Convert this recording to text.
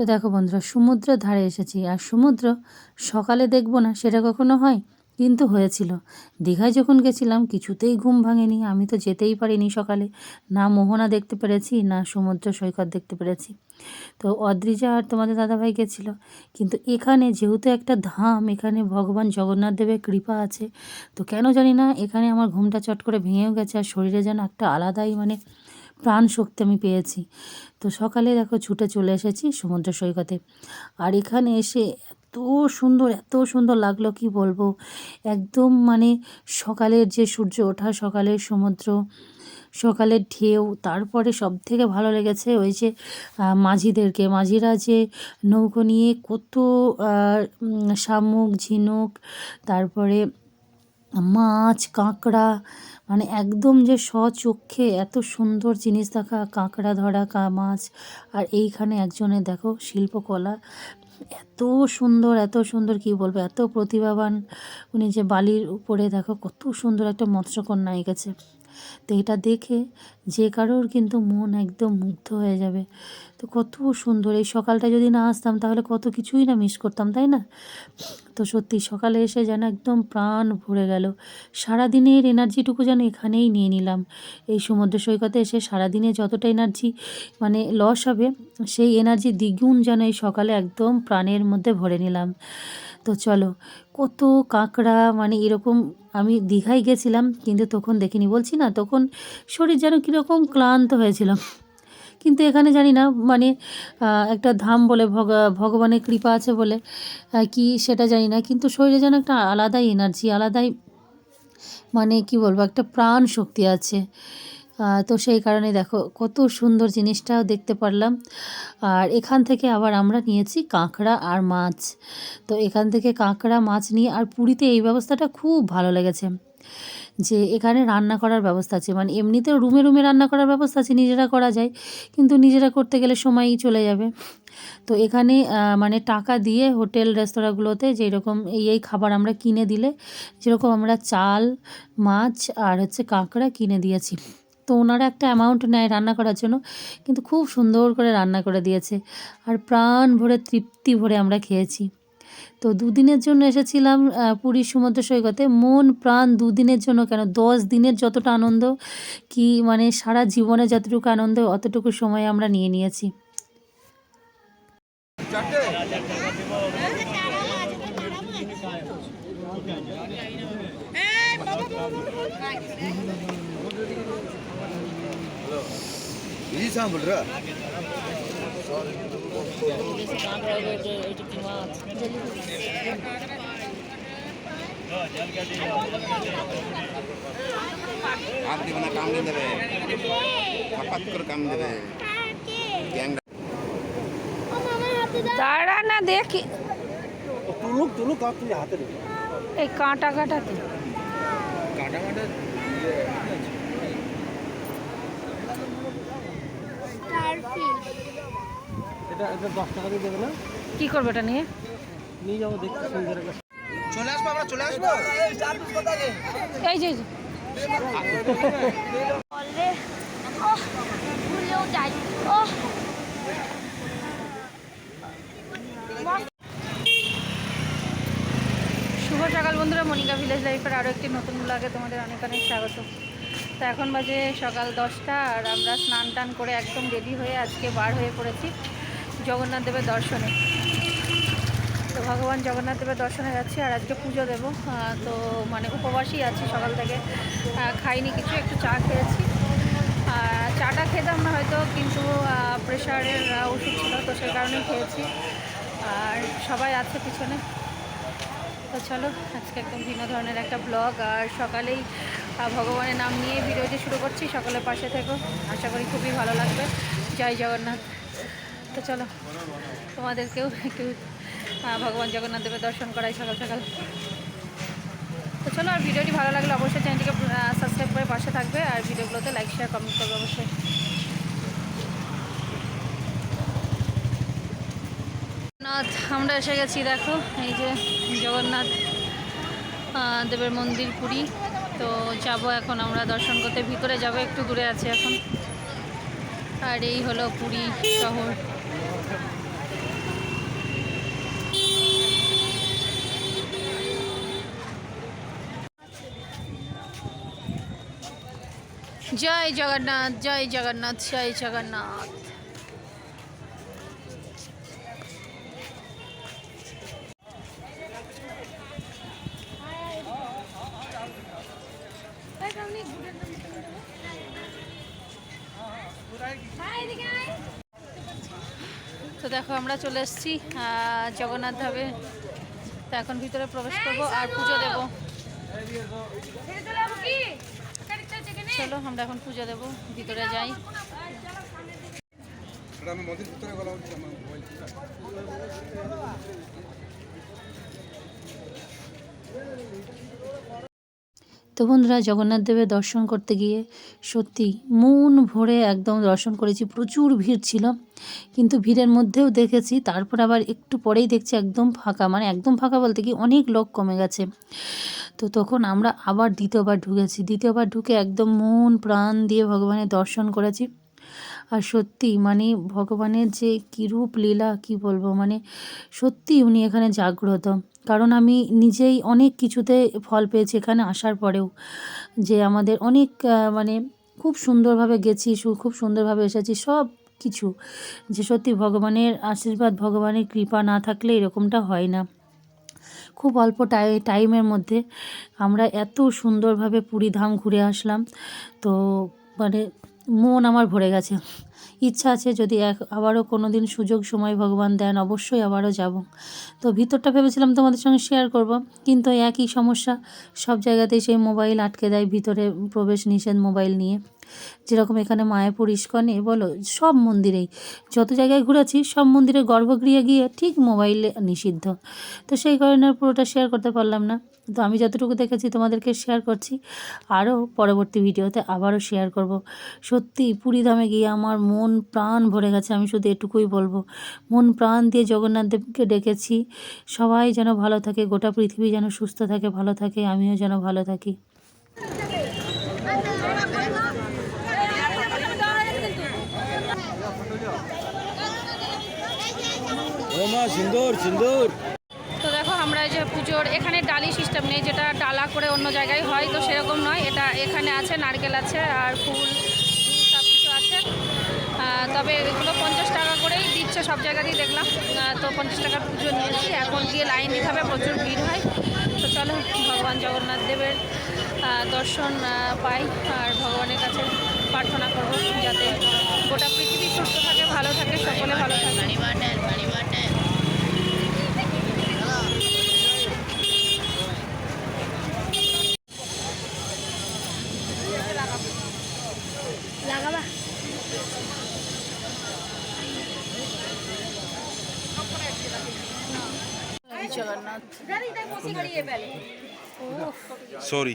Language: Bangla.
তো দেখো বন্ধুরা, সমুদ্রের ধারে এসেছি আর সমুদ্র সকালে দেখব না, সেটা কখনো হয়? কিন্তু হয়েছিল। দীঘায় যখন গেছিলাম, কিছুতেই ঘুম ভাঙেনি, আমি তো যেতেই পারিনি সকালে। না মোহনা দেখতে পেরেছি, না সমুদ্র সৈকত দেখতে পেরেছি। তো অদ্রিজা আর তোমাদের দাদাভাই গেছিল। কিন্তু এখানে যেহেতু একটা ধাম, এখানে ভগবান জগন্নাথ দেবের কৃপা আছে, তো কেন জানি না, এখানে আমার ঘুমটা চট করে ভেঙেও গেছে আর শরীরে যেন একটা আলাদাই মানে প্রাণ শক্তি আমি পেয়েছি। তো সকালে দেখো ছুটে চলে এসেছি সমুদ্র সৈকতে। আর এখানে এসে এত সুন্দর এত সুন্দর লাগল, কি বলব? একদম মানে সকালের যে সূর্য ওঠা, সকালের সমুদ্র, সকালের ঢেউ, তারপরে সব থেকে ভালো লেগেছে ওই যে মাঝিদেরকে। মাঝিরা যে নৌকো নিয়ে কত শামুক, ঝিনুক, তারপরে মাছ কাঁকড়া। মানে একদম যে স্বচক্ষে এত সুন্দর জিনিস দেখা, কাঁকড়া ধরা, কা মাছ। আর এইখানে একজনের দেখো, শিল্পকলা। এত সুন্দর এত সুন্দর, কি বলব, এত প্রতিভাবান। উনি যে বালির উপরে দেখো, কত সুন্দর একটা মৎস্যকন্যা এঁকেছে তো এটা দেখে যে কারোর কিন্তু মন একদম মুগ্ধ হয়ে যাবে। তো কত সুন্দর, এই সকালটা যদি না আসতাম, তাহলে কত কিছুই না মিস করতাম, তাই না? তো সত্যি সকালে এসে যেন একদম প্রাণ ভরে গেল। সারাদিনের এনার্জিটুকু যেন এখানেই নিয়ে নিলাম। এই সমুদ্র সৈকতে এসে সারাদিনে যতটা এনার্জি মানে লস হবে, সেই এনার্জি দ্বিগুণ যেন এই সকালে একদম প্রাণের মধ্যে ভরে নিলাম। তো চলো, কত কাঁকড়া মানে এরকম আমি দীঘায় গেছিলাম, কিন্তু তখন দেখিনি, বলছি না, তখন শরীর যেন কীরকম ক্লান্ত হয়েছিলাম কিন্তু এখানে জানি না মানে একটা ধাম বলে ভগ, ভগবানের কৃপা আছে বলে কি সেটা জানি না, কিন্তু শরীরে যেন একটা আলাদাই এনার্জি আলাদাই মানে কি বলব, একটা প্রাণ শক্তি আছে। তো সেই কারণে দেখো, কত সুন্দর জিনিসটাও দেখতে পারলাম। আর এখান থেকে আবার আমরা নিয়েছি কাঁকড়া আর মাছ। তো এখান থেকে কাঁকড়া, মাছ নিয়ে আর পুরীতে এই ব্যবস্থাটা খুব ভালো লেগেছে। যে এখানে রান্না করার ব্যবস্থা আছে। মানে এমনিতেও রুমে রুমে রান্না করার ব্যবস্থা আছে, নিজেরা করা যায়। কিন্তু নিজেরা করতে গেলে সময়ই চলে যাবে। তো এখানে মানে টাকা দিয়ে হোটেল, রেস্তোরাঁগুলোতে যেরকম এই এই খাবার আমরা কিনে দিলে, যেরকম আমরা চাল, মাছ আর হচ্ছে কাঁকড়া কিনে দিয়েছি। তো ওনারা একটা অ্যামাউন্ট নেয় রান্না করার জন্য কিন্তু খুব সুন্দর করে রান্না করে দিয়েছে। আর প্রাণ ভরে তৃপ্তি ভরে আমরা খেয়েছি। তো দুদিনের জন্য এসেছিলাম পুরীর সমুদ্র সৈকতে। মন প্রাণ দুদিনের জন্য কেন? দশ দিনের যতটা আনন্দ কি মানে সারা জীবনে যতটুকু আনন্দ অতটুকু সময় আমরা নিয়ে নিয়েছি। ఇది సాంపుల్రా आप भी बना काम दे रहे खपत कर काम दे रहे गैंग दाड़ा ना देखी। तो तू लुक आप तुझे हाथ दे। एक कांटा कांटा थे कांटा कांटा? এটা এটা দশ টাকা দিয়ে দেবে না। কি করবে এটা নিয়ে? নিয়ে যাব দেখতে সুন্দর একটা চলে আসব আমরা চলে আসব? এই যে ভুলেও যাই। শুভ সকাল বন্ধুরা মনিকা ভিলেজ লাইফের আরও একটি নতুন ব্লগে তোমাদের অনেক অনেক স্বাগত। তো এখন বাজে সকাল দশটা আর আমরা স্নান টান করে একদম রেডি হয়ে আজকে বার হয়ে পড়েছি। জগন্নাথ দেবের দর্শনে। তো ভগবান জগন্নাথ দেবের দর্শনে যাচ্ছি আর আজকে পুজো দেবো। তো মানে উপবাসই আছি সকাল থেকে। খাইনি কিছু, একটু চা খেয়েছি। চাটা খেতাম না হয়তো, কিন্তু প্রেশারের ওষুধ ছিল, তো সেই কারণেই খেয়েছি। আর সবাই আছে পিছনে। তো চলো, আজকে একদম ভিন্ন ধরনের একটা ব্লগ আর সকালেই ভগবানের নাম নিয়ে ভিডিওটি শুরু করছি। সকলের পাশে থেকো। আশা করি খুবই ভালো লাগবে। জয় জগন্নাথ। তো চলো, তোমাদেরকেও একটু ভগবান জগন্নাথ দেবের দর্শন করাই সকাল সকাল। তো চলো, আর ভিডিওটি ভালো লাগলে অবশ্যই চ্যানেলটিকে সাবস্ক্রাইব করে পাশে থাকবে, আর ভিডিওগুলোতে লাইক শেয়ার কমেন্ট করবে অবশ্যই। জগন্নাথ, আমরা এসে গেছি, দেখো, এই যে জগন্নাথ দেবের মন্দির পুরী। তো যাব এখন আমরা দর্শন করতে, ভিতরে যাব, একটু দূরে আছে এখন। আর এই হলো পুরী শহর। জয় জগন্নাথ জয় জগন্নাথ জয় জগন্নাথ। দেখো, আমরা চলে এসেছি জগন্নাথ ধাবে তো এখন ভিতরে প্রবেশ করব আর পুজো দেব। চলো, আমরা এখন পুজো দেব, ভিতরে যাই আমি মন্দির ভিতরে গেলাম আমার মোবাইল তো বন্ধুরা জগন্নাথ দেবের দর্শন করতে গিয়ে সত্যি মন ভরে একদম দর্শন করেছি, প্রচুর ভিড় ছিল। কিন্তু ভিড়ের মধ্যেও দেখেছি, তারপর আবার একটু পরেই দেখছি একদম ফাঁকা। মানে একদম ফাঁকা বলতে কি অনেক লোক কমে গেছে। তো তখন আমরা আবার দ্বিতীয়বার ঢুকেছি। দ্বিতীয়বার ঢুকে একদম মন প্রাণ দিয়ে ভগবানের দর্শন করেছি। আর সত্যি মানে ভগবানের যে কীরূপ লীলা, কি বলব? মানে সত্যি উনি এখানে জাগ্রত। কারণ আমি নিজেই অনেক কিছুতে ফল পেয়েছি এখানে আসার পরেও। যে আমাদের অনেক মানে খুব সুন্দরভাবে গেছি খুব সুন্দরভাবে এসেছি, সব কিছু। যে সত্যি ভগবানের আশীর্বাদ, ভগবানের কৃপা না থাকলে এরকমটা হয় না। খুব অল্প টাই, টাইমের মধ্যে আমরা এত সুন্দরভাবে পুরীধাম ঘুরে আসলাম। তো মানে মন আমার ভরে গেছে। ইচ্ছা আছে যদি এক, আবারও কোনো দিন সুযোগ, সময় ভগবান দেন, অবশ্যই আবারও যাব। তো ভিতরটা ভেবেছিলাম তোমাদের সঙ্গে শেয়ার করব, কিন্তু একই সমস্যা, সব জায়গাতেই সেই মোবাইল আটকে দেয়, ভিতরে প্রবেশ নিষেধ মোবাইল নিয়ে। যেরকম এখানে মায়াপুর ইস্কনে বলো, সব মন্দিরেই। যত জায়গায় ঘুরেছি, সব মন্দিরে গর্ভগৃহে গিয়ে ঠিক মোবাইলে নিষিদ্ধ। তো সেই কারণে পুরোটা শেয়ার করতে পারলাম না। তো আমি যতটুকু দেখেছি, তোমাদেরকে শেয়ার করছি। আরও পরবর্তী ভিডিওতে আবারও শেয়ার করব। সত্যি পুরী পুরীধামে গিয়ে আমার মন প্রাণ ভরে গেছে, আমি শুধু এটুকুই বলব। মন প্রাণ দিয়ে জগন্নাথ দেবকে ডেকেছি। সবাই যেন ভালো থাকে, গোটা পৃথিবী যেন সুস্থ থাকে, ভালো থাকে, আমিও যেন ভালো থাকি ও মা সুন্দর সুন্দর। তো দেখো আমরা এই যে পুজোর, এখানে ডালি সিস্টেম নেই, যেটা ডালা করে অন্য জায়গায় হয়, তো সেরকম নয়। এটা এখানে আছে, নারকেল আছে, আর ফুল সব কিছু আছে। তবে এগুলো পঞ্চাশ টাকা করেই দিচ্ছে, সব জায়গাতেই দেখলাম। তো পঞ্চাশ টাকার পুজো নিয়েছি, এখন গিয়ে লাইন দিতে হবে, প্রচুর ভিড় হয়। তো চলো, ভগবান জগন্নাথ দেবের দর্শন পাই, আর ভগবানের কাছে প্রার্থনা করব, যাতে গোটা পৃথিবী সুস্থ থাকে, ভালো থাকে, সকলে ভালো থাকে। জগন্নাথ। সরি